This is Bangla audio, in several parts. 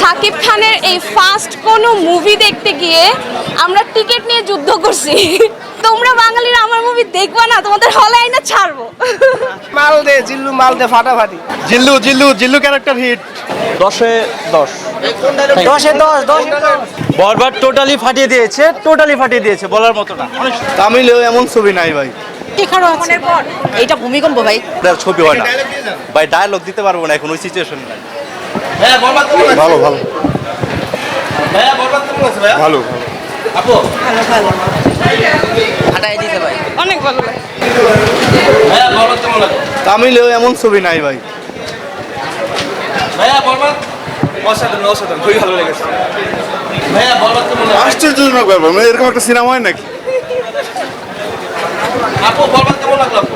সাকিব খানের এই ফার্স্ট কোনো মুভি দেখতে গিয়ে আমরা টিকিট নিয়ে যুদ্ধ করছি। তোমরা বাঙালিরা আমার মুভি দেখবা না তোমাদের হলে আইনা ছাড়বো। মাল দে জিল্লু মাল দে ফাটাফাটি। জিল্লু জিল্লু জিল্লু ক্যারেক্টার হিট দশে দশ। দশে দশ দশ। বরবার টোটালি ফাটিয়ে দিয়েছে টোটালি ফাটিয়ে দিয়েছে বলার মতো না। তামিলেও এমন ছবি নাই ভাই। এখানেও আছে? এইটা ভূমিকম্প ভাই। ছবি হয় না। ভাই ডায়লগ দিতে পারব না এখন ওই সিচুয়েশন নাই ভালো ভালো। ভালো অনেক ভালো লাগে। তামিলেও এমন ছবি নাই ভাই। আশ্চর্যজনক ব্যাপার মানে এরকম একটা সিনেমা হয় নাকি? ভালো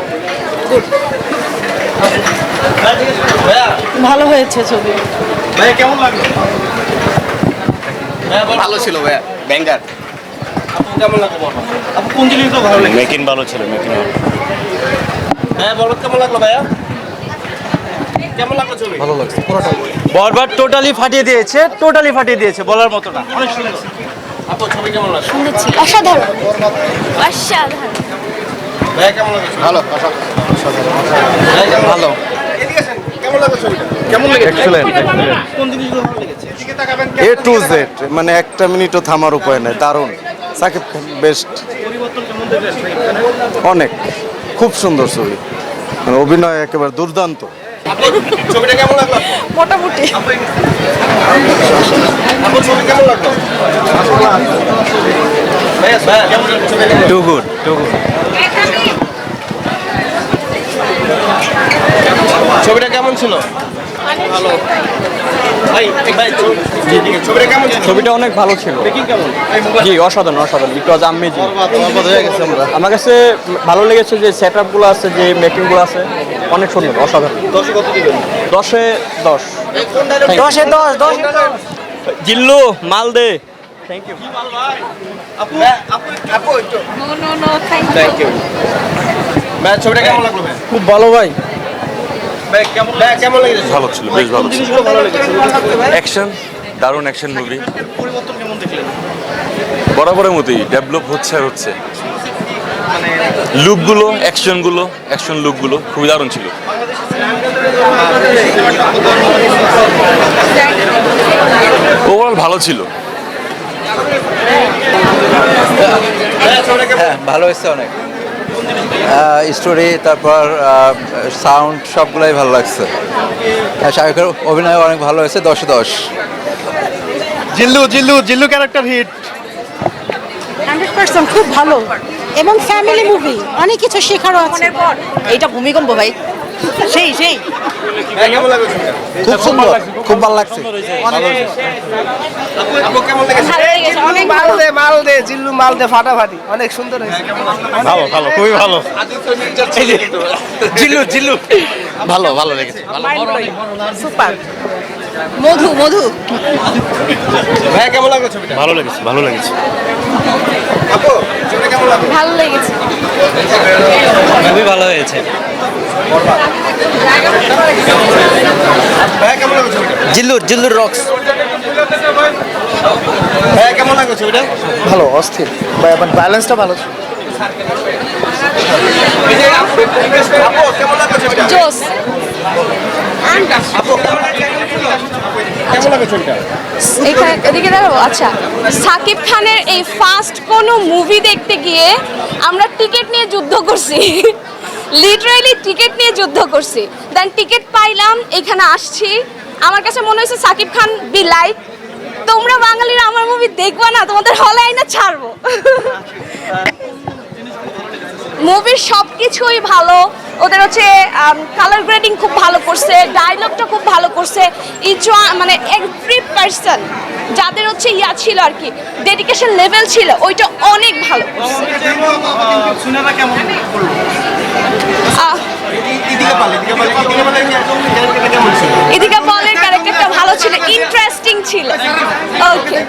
হয়েছে ছবি। কেমন লাগল? ভালো ছিল ভাইয়া ব্যাঙ্গার কেমন লাগল বলো? আপু কোন জিনিসটা ভালো লাগে মেকিং ভালো ছিল মেকিং হ্যাঁ বলো কেমন লাগল ভাইয়া? কেমন লাগল ছবি? ভালো লাগছে বরবার টোটালি ফাটিয়ে দিয়েছে টোটালি ফাটিয়ে দিয়েছে বলার মতো না। অনেক সুন্দর আপু ছবি কেমন লাগল? অসাধারণ। অসাধারণ। ভাইয়া কেমন লাগল ভালো ভালো। কেমন লাগল ছবিটা? কেমন লেগেছে? এক্সেলেন্ট কোন জিনিসগুলো ভালো লেগেছে? এদিকে তাকাবেন এ টু জেড মানে একটা মিনিটও থামার উপায় নেই দারুণ। সাকিব খান বেস্ট অনেক খুব সুন্দর ছবি। মানে অভিনয় একেবারে দুর্দান্ত। আপু ছবিটা কেমন লাগল? আপু? মোটামুটি? টু গুড টু গুড ছবিটা কেমন ছিল? ভালো। ছবিটা অনেক ভালো ছিল। জি অসাধারণ অসাধারণ। ইট ওয়াজ আমেজিং বরবাদ হয়ে গেছে আমরা। আমার কাছে ভালো লেগেছে যে সেট আপগুলো আছে যে মেকিংগুলো আছে অনেক সুন্দর অসাধারণ। দশে দশে দশ। দশে জিল্লু থ্যাংক ইউ আপু নো নো থ্যাংক ইউ ছবিটা কেমন লাগল খুব ভালো ভাই ভাই কেমন ভাই কেমন লেগেছে ভালো ছিল বেশ ভালো ছিল। জিনিসগুলো ভালো লেগেছে? অ্যাকশন দারুণ অ্যাকশন মুভি পরিবর্তন কেমন দেখলেন? বরাবরের মতোই ডেভেলপ হচ্ছে আর হচ্ছে। লুকগুলো অ্যাকশনগুলো অ্যাকশন লুকগুলো খুবই দারুণ ছিল। ওভারঅল ভালো ছিল। হ্যাঁ ভালো হয়েছে অনেক। স্টোরি তারপর সাউন্ড সবগুলাই ভালো লাগছে। শাহরুখের অভিনয় অনেক ভালো হয়েছে দশে দশ। Jillu Jillu Jillu character hit hundred percent খুব ভালো। এবং ফ্যামিলি মুভি অনেক কিছু শেখারও আছে। এইটা ভূমিকম্প ভাই। সেই সেই। ছবিটা খুব সুন্দর খুব ভালো লাগছে। মাল দে মাল দে জিল্লু মাল দে ফাটাফাটি। অনেক সুন্দর হয়েছে। ভালো ভালো খুবই ভালো। জিল্লু জিল্লু। ভালো ভালো লেগেছে। সুপার মধু মধু। ভাই কেমন লাগল ছবিটা? ভালো লেগেছে ভালো লেগেছে। আপু ছবিটা কেমন লাগল? ভালো লেগেছে। খুবই ভালো হয়েছে। জিল্লুর জিল্লুর রক্স কেমন লাগল ছবিটা ভালো অস্থির। ব্যালেন্সটা ভালো ছিল। আপু কেমন লাগল ছবিটা জোস। এদিকে দাঁড়াবো আচ্ছা। সাকিব খানের এই ফার্স্ট কোনো মুভি দেখতে গিয়ে আমরা টিকিট নিয়ে যুদ্ধ করছি। লিটারালি টিকিট নিয়ে যুদ্ধ করছি। দেন টিকিট পাইলাম এখানে আসছি। আমার কাছে মনে হয়েছে সাকিব খান বি লাইক তোমরা বাঙালিরা আমার মুভি দেখবা না তোমাদের হলে আইনা ছাড়বো। মুভির সব কিছুই ভালো। ওদের হচ্ছে কালার গ্রেডিং খুব ভালো করছে ডায়লগটা খুব ভালো করছে। ইচ মানে এভরি পার্সন যাদের হচ্ছে ইয়া ছিল আর কি ডেডিকেশন লেভেল ছিল ওইটা অনেক ভালো ইদিকা পলের ক্যারেক্টারটা ভালো ছিল। ইন্টারেস্টিং ছিল। ওকে